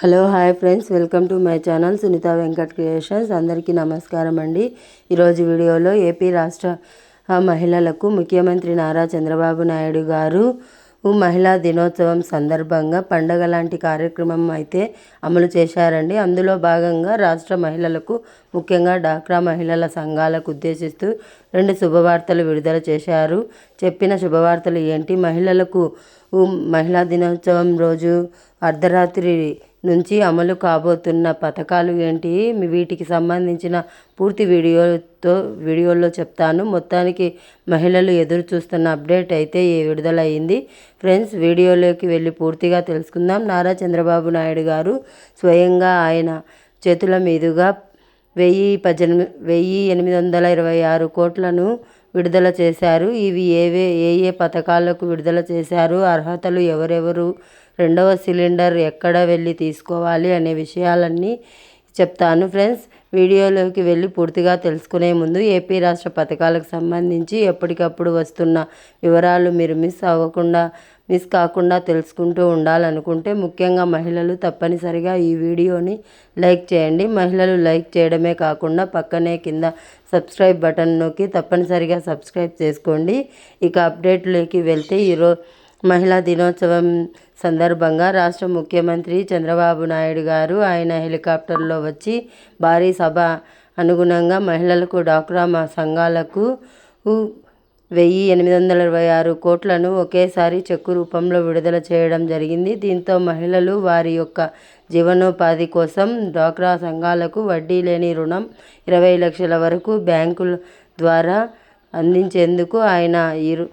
Hello hi friends. Welcome to my channel Sunitha Venkat creations. అందరికీ నమస్కారం అండి. ఈరోజు వీడియోలో ఏపీ రాష్ట్ర మహిళలకు ముఖ్యమంత్రి నారా చంద్రబాబు నాయుడు గారు మహిళా దినోత్సవం సందర్భంగా పండగ లాంటి కార్యక్రమం అయితే అమలు చేశారండి. అందులో భాగంగా రాష్ట్ర మహిళలకు ముఖ్యంగా డాక్రా మహిళల సంఘాలకు ఉద్దేశిస్తూ రెండు శుభవార్తలు విడుదల చేశారు. చెప్పిన శుభవార్తలు ఏంటి? మహిళలకు మహిళా దినోత్సవం రోజు అర్ధరాత్రి నుంచి అమలు కాబోతున్న పథకాలు ఏంటి? వీటికి సంబంధించిన పూర్తి వీడియోతో వీడియోలో చెప్తాను. మొత్తానికి మహిళలు ఎదురు చూస్తున్న అప్డేట్ అయితే విడుదలయ్యింది ఫ్రెండ్స్ వీడియోలోకి వెళ్ళి పూర్తిగా తెలుసుకుందాం. నారా చంద్రబాబు నాయుడు గారు స్వయంగా ఆయన చేతుల మీదుగా వెయ్యి పద్దెనిమిది వెయ్యి ఎనిమిది వందల ఇరవై ఆరు కోట్లను విడుదల చేశారు. ఇవి ఏవే ఏ ఏ పథకాలకు విడుదల చేశారు అర్హతలు ఎవరెవరు రెండవ సిలిండర్ ఎక్కడ వెళ్ళి తీసుకోవాలి అనే విషయాలన్నీ చెప్తాను ఫ్రెండ్స్. వీడియోలోకి వెళ్ళి పూర్తిగా తెలుసుకునే ముందు ఏపీ రాష్ట్ర పథకాలకు సంబంధించి ఎప్పటికప్పుడు వస్తున్న వివరాలు మీరు మిస్ అవ్వకుండా మిస్ కాకుండా తెలుసుకుంటూ ఉండాలనుకుంటే ముఖ్యంగా మహిళలు తప్పనిసరిగా ఈ వీడియోని లైక్ చేయండి. మహిళలు లైక్ చేయడమే కాకుండా పక్కనే కింద సబ్స్క్రైబ్ బటన్ నొక్కి తప్పనిసరిగా సబ్స్క్రైబ్ చేసుకోండి. ఇక అప్డేట్లోకి వెళ్తే ఈరోజు మహిళా దినోత్సవం సందర్భంగా రాష్ట్ర ముఖ్యమంత్రి చంద్రబాబు నాయుడు గారు ఆయన హెలికాప్టర్లో వచ్చి భారీ సభ అనుగుణంగా మహిళలకు డాక్రా సంఘాలకు వెయ్యి ఎనిమిది వందల ఇరవై ఆరు కోట్లను ఒకేసారి చెక్కు రూపంలో విడుదల చేయడం జరిగింది. దీంతో మహిళలు వారి యొక్క జీవనోపాధి కోసం డ్వాక్రా సంఘాలకు వడ్డీ లేని రుణం ఇరవై లక్షల వరకు బ్యాంకుల ద్వారా అందించేందుకు ఆయన ఇరు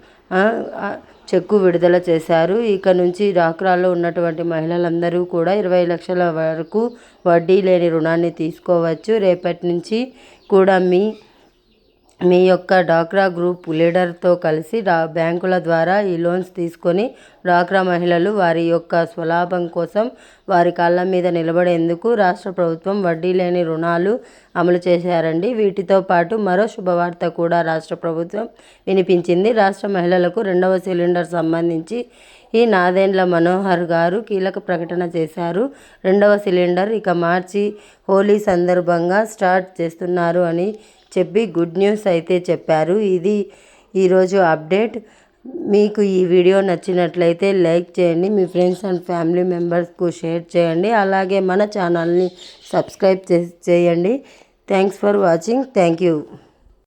చెక్కు విడుదల చేశారు. ఇక నుంచి డాక్రాలో ఉన్నటువంటి మహిళలందరూ కూడా ఇరవై లక్షల వరకు వడ్డీ లేని రుణాన్ని తీసుకోవచ్చు. రేపటి నుంచి కూడా మీ మీ యొక్క డాక్రా గ్రూప్ లీడర్తో కలిసి డా బ్యాంకుల ద్వారా ఈ లోన్స్ తీసుకొని డాక్రా మహిళలు వారి యొక్క స్వలాభం కోసం వారి కాళ్ళ మీద నిలబడేందుకు రాష్ట్ర ప్రభుత్వం వడ్డీ లేని రుణాలు అమలు చేశారండి. వీటితో పాటు మరో శుభవార్త కూడా రాష్ట్ర ప్రభుత్వం వినిపించింది. రాష్ట్ర మహిళలకు రెండవ సిలిండర్ సంబంధించి ఈ నాదేండ్ల మనోహర్ గారు కీలక ప్రకటన చేశారు. రెండవ సిలిండర్ ఇక మార్చి హోలీ సందర్భంగా స్టార్ట్ చేస్తున్నారు అని చెప్పి గుడ్ న్యూస్ అయితే చెప్పారు. ఇది ఈరోజు అప్డేట్. మీకు ఈ వీడియో నచ్చినట్లయితే లైక్ చేయండి. మీ ఫ్రెండ్స్ అండ్ ఫ్యామిలీ మెంబర్స్కు షేర్ చేయండి. అలాగే మన ఛానల్ని సబ్స్క్రైబ్ చేయండి. Thanks for watching. Thank you.